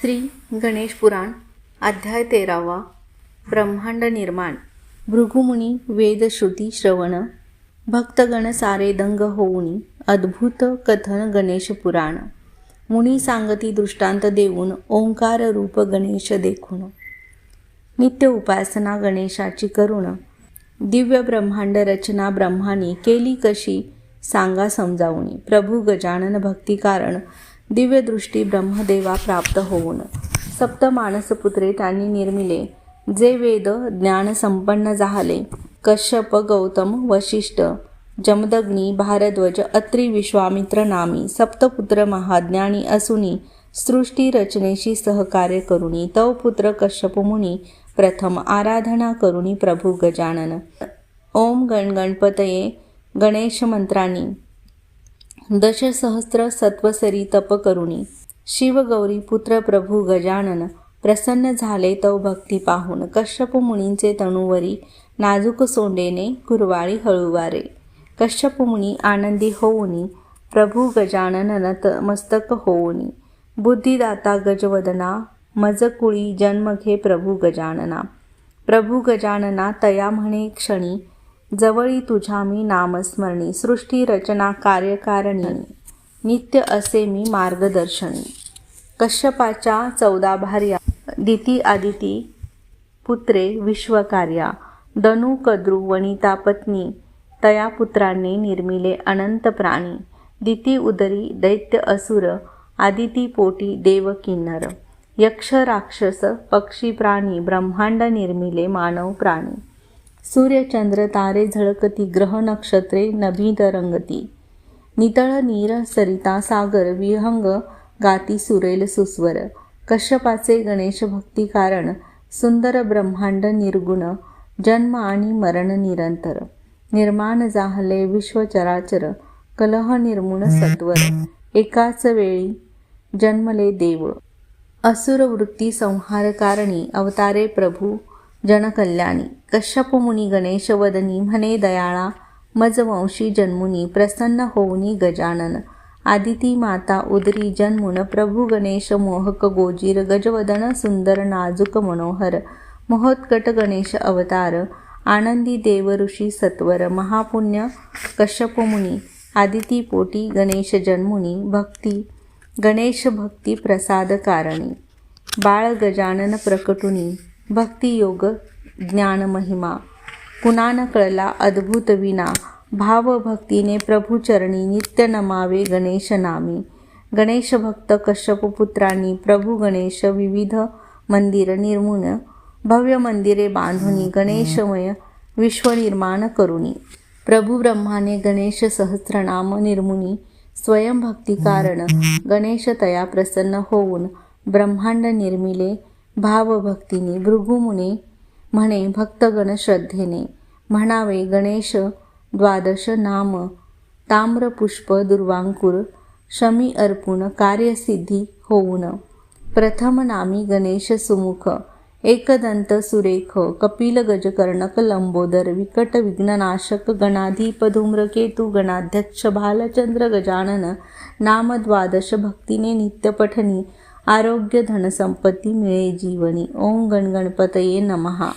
श्री गणेश पुराण अध्याय तेरावा ब्रह्मांड निर्माण भृगुमुनी वेदश्रुती श्रवण भक्तगण सारे दंग होऊनी अद्भुत कथन गणेश पुराण. मुनी सांगती दृष्टांत देऊन ओंकार रूप गणेश देखून. नित्य उपासना गणेशाची करुण. दिव्य ब्रह्मांड रचना ब्रह्मानी केली कशी? सांगा समजावणी प्रभू गजानन भक्ती दिव्यदृष्टी ब्रह्मदेवा प्राप्त होऊन. सप्त मानसपुत्रे त्यांनी निर्मिले. जे वेद ज्ञान संपन्न झाले. कश्यप गौतम वशिष्ठ जमदग्नी भारद्वज अत्रि विश्वामित्र नामी सप्तपुत्र महाज्ञानी असुनी सृष्टी रचनेशी सहकार्य करुणी तव पुत्र कश्यप मुनी प्रथम आराधना करुणी प्रभू गजानन. ओम गण गणपतये गणेश मंत्रांनी. दशसहस्र सत्वसरी तप करुणी शिवगौरी पुत्र प्रभू गजानन प्रसन्न झाले तव भक्ती पाहून कश्यप मुनींचे तणुवरी नाजूक सोंडेने कुरवाळी हळुवारे. कश्यप मुनी आनंदी होऊनी प्रभू गजानन नत मस्तक होऊनी. बुद्धिदाता गजवदना मजकुळी जन्म घे प्रभू गजानना. प्रभू गजानना तया म्हणे क्षणी जवळी तुझ्या मी नामस्मरणी सृष्टी रचना कार्यकारिणी नित्य असे मी मार्गदर्शनी. कश्यपाच्या चौदा भार्या दिती आदिती पुत्रे विश्वकार्या दनु कद्रू वनिता पत्नी तया पुत्रांनी निर्मिले अनंत प्राणी दिती उदरी दैत्य असुर आदिती पोटी देव किन्नर यक्ष राक्षस पक्षी प्राणी ब्रह्मांड निर्मिले मानव प्राणी. सूर्य चंद्र तारे झळकती ग्रह नक्षत्रे नभीत रंगती नितळ नीर सरिता सागर विहंग गाती सुरेल सुस्वर. कश्यपाचे गणेश भक्ती कारण सुंदर ब्रह्मांड निर्गुण. जन्म आणि मरण निरंतर. निर्माण जाहले विश्वचराचर कलह निर्मुण सत्वर. एकाच वेळी जन्मले देव. असुर वृत्ती संहार कारणी अवतारे प्रभू. जनकल्याणी। कश्यपमुनी गणेशवदनी म्हणे दयाळा मजवंशी जन्मुनी प्रसन्न होऊनी गजानन। आदिती माता उदरी जन्मुन प्रभू गणेश मोहक गोजीर गजवदन सुंदर नाजूक मनोहर। महोत्कट गणेश अवतार आनंदी देव ऋषी सत्वर महापुण्य कश्यपमुनी आदिती पोटी गणेश जन्मुनी भक्ती गणेश भक्ती प्रसाद कारणी। बाळ गजानन प्रकटुनी। भक्तियोग ज्ञानमहिमा महिमा पुनान कळला अद्भुत विना भावभक्तीने प्रभुचरणी नित्य नमावे गणेश नामी गणेश भक्त कश्यप पुत्रांनी प्रभू गणेश विविध मंदिर निर्मून भव्य मंदिरे बांधुनी गणेशमय विश्वनिर्माण करुणी प्रभू ब्रह्माने गणेश सहस्रनाम निर्मुनी स्वयंभक्ती कारण गणेश तया प्रसन्न होऊन ब्रह्मांड निर्मिले भावभक्तीने भृगुमुने म्हणे भक्तगण श्रद्धेने. म्हणावे गणेश द्वादश नाम ताम्रपुष्प दुर्वांकुर शमी अर्पुण कार्यसिद्धी होऊन. प्रथम नामी गणेश सुमुख एकदंत सुरेख कपिल गजकर्णक लंबोदर विकट विघ्ननाशक गणाधीप धूम्रकेतू गणाध्यक्ष भालचंद्र गजानन नाम द्वादश भक्तीने नित्यपठनी आरोग्य धनसंपत्ती मिळे जीवनी. ओम गणगणपतये नमहा